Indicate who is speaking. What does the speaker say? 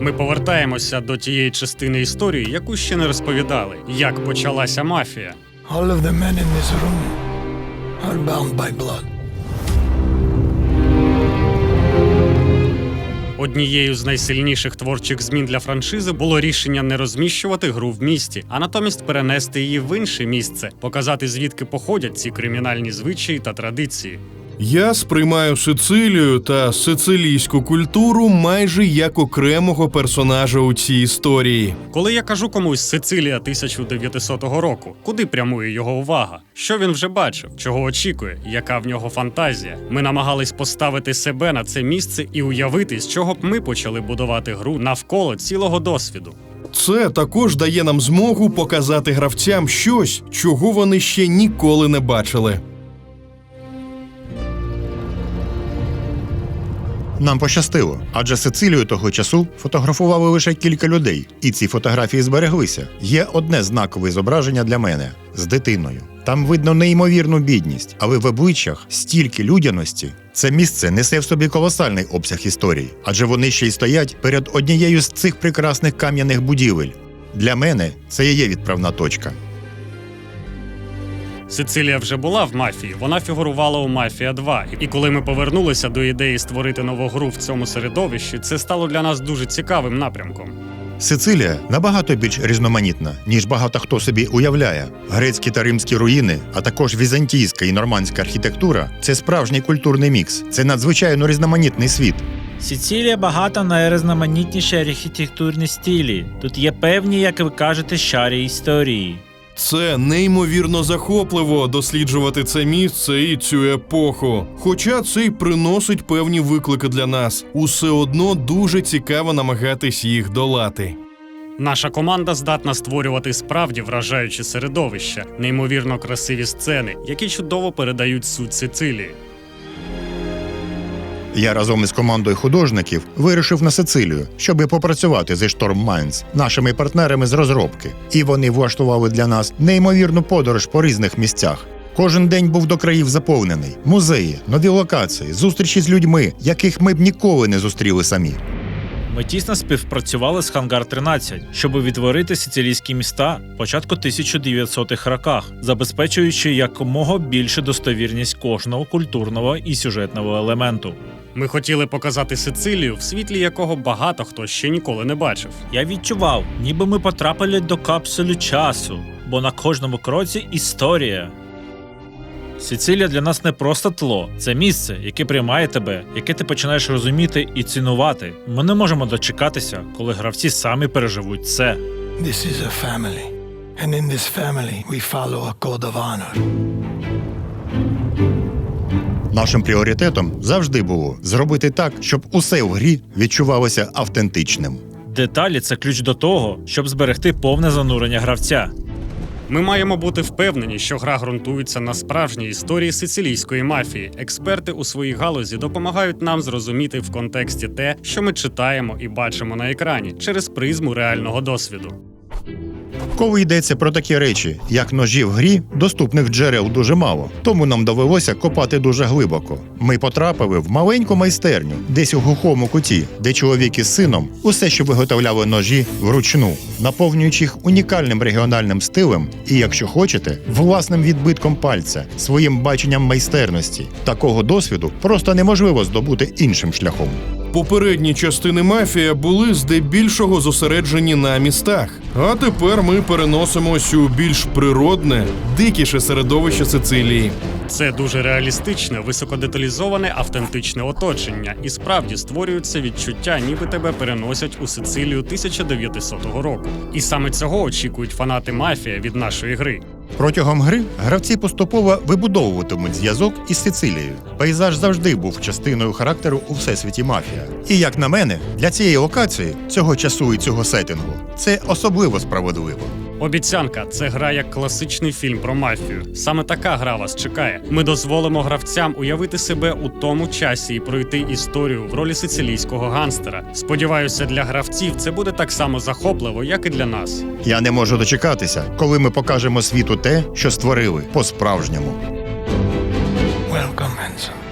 Speaker 1: Ми повертаємося до тієї частини історії, яку ще не розповідали, як почалася мафія.
Speaker 2: All of the men in this room are bound by blood.
Speaker 1: Однією з найсильніших творчих змін для франшизи було рішення не розміщувати гру в місті, а натомість перенести її в інше місце, показати звідки походять ці кримінальні звичаї та традиції.
Speaker 3: Я сприймаю Сицилію та сицилійську культуру майже як окремого персонажа у цій історії.
Speaker 1: Коли я кажу комусь Сицилія 1900 року, куди прямує його увага? Що він вже бачив, чого очікує, яка в нього фантазія? Ми намагались поставити себе на це місце і уявити, з чого б ми почали будувати гру навколо цілого досвіду.
Speaker 3: Це також дає нам змогу показати гравцям щось, чого вони ще ніколи не бачили.
Speaker 4: Нам пощастило, адже Сицилію того часу фотографували лише кілька людей, і ці фотографії збереглися. Є одне знакове зображення для мене з дитиною. Там видно неймовірну бідність, але в обличчях стільки людяності. Це місце несе в собі колосальний обсяг історії, адже вони ще й стоять перед однією з цих прекрасних кам'яних будівель. Для мене це є відправна точка.
Speaker 1: Сицилія вже була в мафії, вона фігурувала у Мафія 2. І коли ми повернулися до ідеї створити нову гру в цьому середовищі, це стало для нас дуже цікавим напрямком.
Speaker 4: Сицилія набагато більш різноманітна, ніж багато хто собі уявляє. Грецькі та римські руїни, а також візантійська і нормандська архітектура це справжній культурний мікс. Це надзвичайно різноманітний світ.
Speaker 5: Сицилія багата на найрізноманітніші архітектурні стилі. Тут є певні, як ви кажете, шарі історії.
Speaker 3: Це неймовірно захопливо досліджувати це місце і цю епоху. Хоча це й приносить певні виклики для нас, усе одно дуже цікаво намагатись їх долати.
Speaker 1: Наша команда здатна створювати справді вражаючі середовища, неймовірно красиві сцени, які чудово передають суть Сицилії.
Speaker 4: Я разом із командою художників вирушив на Сицилію, щоб попрацювати зі Storm Minds, нашими партнерами з розробки. І вони влаштували для нас неймовірну подорож по різних місцях. Кожен день був до країв заповнений: музеї, нові локації, зустрічі з людьми, яких ми б ніколи не зустріли самі.
Speaker 5: Ми тісно співпрацювали з Хангар 13, щоб відтворити сицилійські міста початку 1900-х роках, забезпечуючи якомога більше достовірність кожного культурного і сюжетного елементу.
Speaker 1: Ми хотіли показати Сицилію, в світлі якого багато хто ще ніколи не бачив.
Speaker 5: Я відчував, ніби ми потрапили до капсулі часу, бо на кожному кроці історія. Сицилія для нас не просто тло, це місце, яке приймає тебе, яке ти починаєш розуміти і цінувати. Ми не можемо дочекатися, коли гравці самі переживуть це.
Speaker 2: This is a family. And in this family, we follow a code of honor.
Speaker 4: Нашим пріоритетом завжди було зробити так, щоб усе в грі відчувалося автентичним.
Speaker 5: Деталі це ключ до того, щоб зберегти повне занурення гравця.
Speaker 1: Ми маємо бути впевнені, що гра ґрунтується на справжній історії сицилійської мафії. Експерти у своїй галузі допомагають нам зрозуміти в контексті те, що ми читаємо і бачимо на екрані через призму реального досвіду.
Speaker 4: Коли йдеться про такі речі, як ножі в грі, доступних джерел дуже мало, тому нам довелося копати дуже глибоко. Ми потрапили в маленьку майстерню, десь у глухому куті, де чоловік із сином усе, що виготовляли ножі вручну, наповнюючи їх унікальним регіональним стилем і, якщо хочете, власним відбитком пальця, своїм баченням майстерності. Такого досвіду просто неможливо здобути іншим шляхом.
Speaker 3: Попередні частини мафія були здебільшого зосереджені на містах, а тепер ми переносимось у більш природне, дикіше середовище Сицилії.
Speaker 1: Це дуже реалістичне, високодеталізоване, автентичне оточення, і справді створюється відчуття, ніби тебе переносять у Сицилію 1900 року. І саме цього очікують фанати мафія від нашої гри.
Speaker 4: Протягом гри гравці поступово вибудовуватимуть зв'язок із Сицилією. Пейзаж завжди був частиною характеру у всесвіті мафія. І як на мене, для цієї локації, цього часу і цього сеттингу, це особливо справедливо.
Speaker 1: Обіцянка це гра як класичний фільм про мафію. Саме така гра вас чекає. Ми дозволимо гравцям уявити себе у тому часі і пройти історію в ролі сицилійського ганстера. Сподіваюся, для гравців це буде так само захопливо, як і для нас.
Speaker 4: Я не можу дочекатися, коли ми покажемо світу те, що створили по-справжньому. Welcome, handsome.